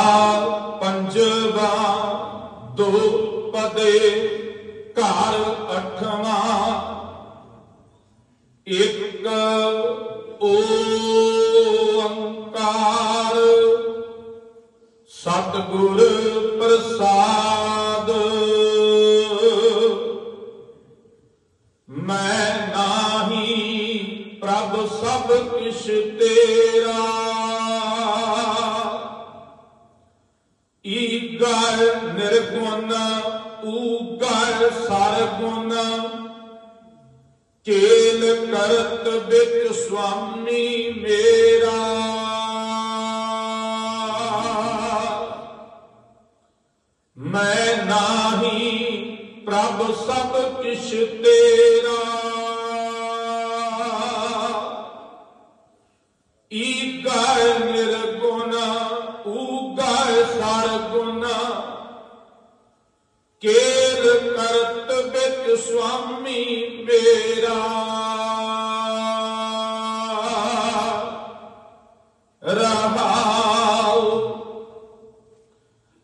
ਮਹਲਾ ਪੰਜਵਾ, ਦੋ ਪਦੇ, ਘਰ ਅਠਵਾਂ। ਇੱਕ ਓੰਕਾਰ ਸਤਿਗੁਰ ਪ੍ਰਸਾਦ। ਮੈਂ ਨਾਹੀ ਪ੍ਰਭ ਸਭ ਕਿਛ ਤੇਰਾ। ਨਿਰਗੁਣ ਊਗਰ ਸਰਗੁਣ ਕੇਲ ਕਰਤ ਵਿੱਚ ਸੁਆਮੀ ਮੇਰਾ। ਮੈਂ ਨਾਹੀ ਪ੍ਰਭ ਸਭ ਕਿਛ ਤੇਰਾ।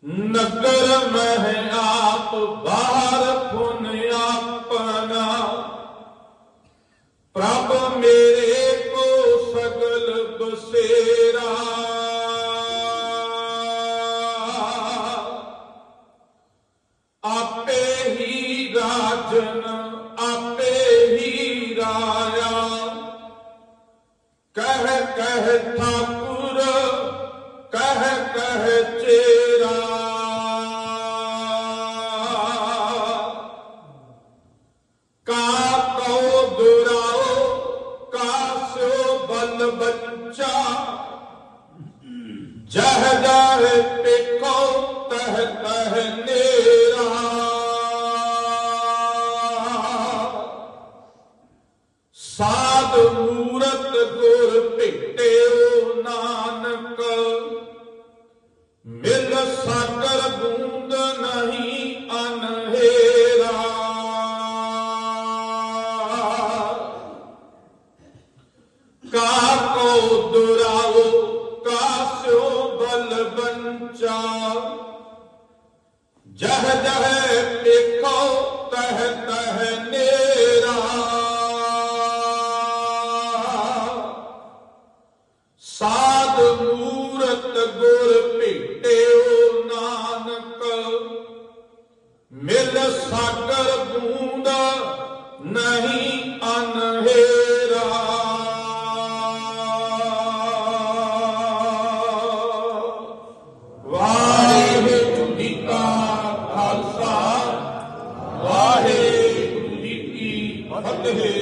ਨਗਰ ਮਹਿ ਆਪ ਬਾਹਰ ਪੁਨ ਆਪਨਾ ਪ੍ਰਭ ਮੇਰੇ ਕੋ ਸਗਲ ਬਸੇਰਾ। ਆਪੇ ਹੀ ਰਾਜਨ ਕਹਿ ਕਹਿ ਠਾਕੁਰ, ਕਹਿ ਕਹਿ ਚੇਰਾ। ਕਾ ਕਉ ਦੁਰਾਓ ਕਾ ਸਿਓ ਬਲ ਬੱਚਾ। ਜਹ ਜਾਹਿ ਪੇਖੋ ਤਹ ਤਹ ਨੇਰਾ। ਸਾਧ ਗੁਰ ਭੇਟਿਓ ਨਾਨਕ। ਮਿਲ ਸਾਕਰ ਬੂੰਦ ਨਹੀਂ ਅਨਹੇਰਾ। ਕਾ ਕੋ ਦੁਰਾਓ ਕਾਸਿਓ ਬਲ ਬੰਚਾ। ਜਹ ਜਹ ਦੇਖੋ ਤਹ ਤਹ ਸਾਗਰ ਗੂੰਦਾ ਨਹੀਂ ਅਨਹੇਰਾ। ਵਾਹਿਗੁਰੂ ਜੀ ਕਾ ਖਾਲਸਾ ਵਾਹਿਗੁਰੂ ਜੀ ਕੀ ਫਤਿਹ।